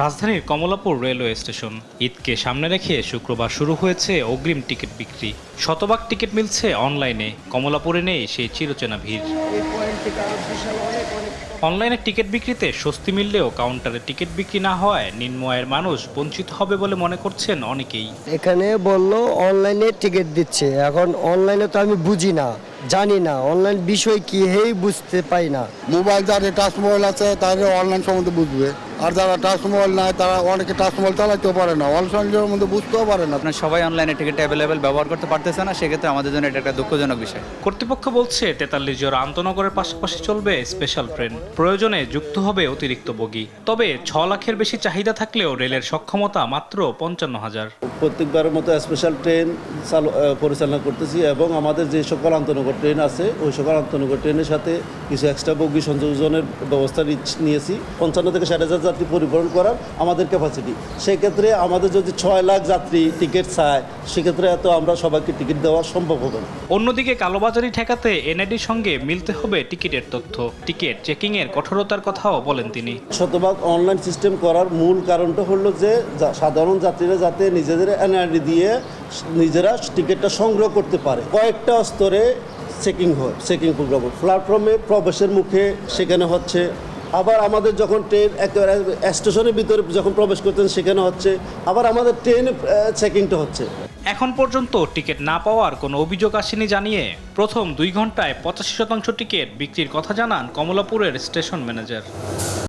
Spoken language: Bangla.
রাজধানীর কমলাপুর রেলওয়ে স্টেশন। ঈদকে সামনে রেখে শুক্রবার শুরু হয়েছে অগ্রিম টিকিট বিক্রি। শতভাগ টিকিট মিলছে অনলাইনে। কমলাপুরে নেই সেই চিরচেনা ভিড়। অনলাইনে টিকিট বিক্রিতে স্বস্তি মিললেও কাউন্টারে টিকিট বিক্রি না হওয়ায় নিম্ন আয়ের মানুষ বঞ্চিত হবে বলে মনে করছেন অনেকেই। এখানে বলল অনলাইনে টিকিট দিচ্ছে। এখন অনলাইনে তো আমি বুঝি না জানি না। অনলাইন বিষয় কি হেই বুঝতে পাই না। মোবাইল যাদের টাচ মোবাইল আছে তাদের অনলাইন সম্বন্ধে বুঝবে। আর যারা টাচ মোবাইল নাই তারা অনেকে টাচ মোবাইল চালাতেও পারে না। অনলাইনের মধ্যে বুঝতেও পারে না। আপনার সবাই অনলাইনে টিকিট অ্যাভেলেবেল ব্যবহার করতে পারতেছে না সেক্ষেত্রে আমাদের জন্য এটা একটা দুঃখজনক বিষয়। কর্তৃপক্ষ বলছে তেতাল্লিশ জোড়া আন্তনগরের পাশাপাশি চলবে স্পেশাল ট্রেন প্রয়োজনে যুক্ত হবে অতিরিক্ত বগি। তবে ছ লাখের বেশি চাহিদা থাকলেও রেলের সক্ষমতা মাত্র পঞ্চান্ন হাজার। প্রত্যেকবারের মতো স্পেশাল ট্রেন চালু পরিচালনা করতেছি এবং আমাদের যে সকল আন্তনগর ট্রেন আছে ওই সকল আন্তনগর ট্রেনের সাথে কিছু এক্সট্রা বগি সংযোজনের ব্যবস্থা নিয়েছি। পঞ্চান্ন থেকে ষাট হাজার যাত্রী পরিবহন করার আমাদের ক্যাপাসিটি সেক্ষেত্রে আমাদের যদি ছয় লাখ যাত্রী টিকিট চায় সেক্ষেত্রে এত আমরা সবাইকে টিকিট দেওয়া সম্ভব হবে না। অন্যদিকে কালোবাজারি ঠেকাতে এনআইডির সঙ্গে মিলতে হবে টিকিটের তথ্য। টিকিট চেকিংয়ের কঠোরতার কথাও বলেন তিনি। শতভাগ অনলাইন সিস্টেম করার মূল কারণটা হলো যে সাধারণ যাত্রীরা যাতে নিজেদের এনআরডি দিয়ে নিজেরা টিকিটটা সংগ্রহ করতে পারে। কয়েকটা স্তরে চেকিং হয় চেকিং প্রোগ্রাম প্ল্যাটফর্মে প্রবেশের মুখে সেখানে হচ্ছে আবার আমাদের যখন ট্রেন একেবারে স্টেশনের ভিতরে যখন প্রবেশ করতেন, সেখানে হচ্ছে আবার আমাদের ট্রেন চেকিংটা হচ্ছে। এখন পর্যন্ত টিকিট না পাওয়ার কোনো অভিযোগ আসেনি জানিয়ে প্রথম দুই ঘন্টায় পঁচাশি শতাংশ টিকিট বিক্রির কথা জানান কমলাপুরের স্টেশন ম্যানেজার।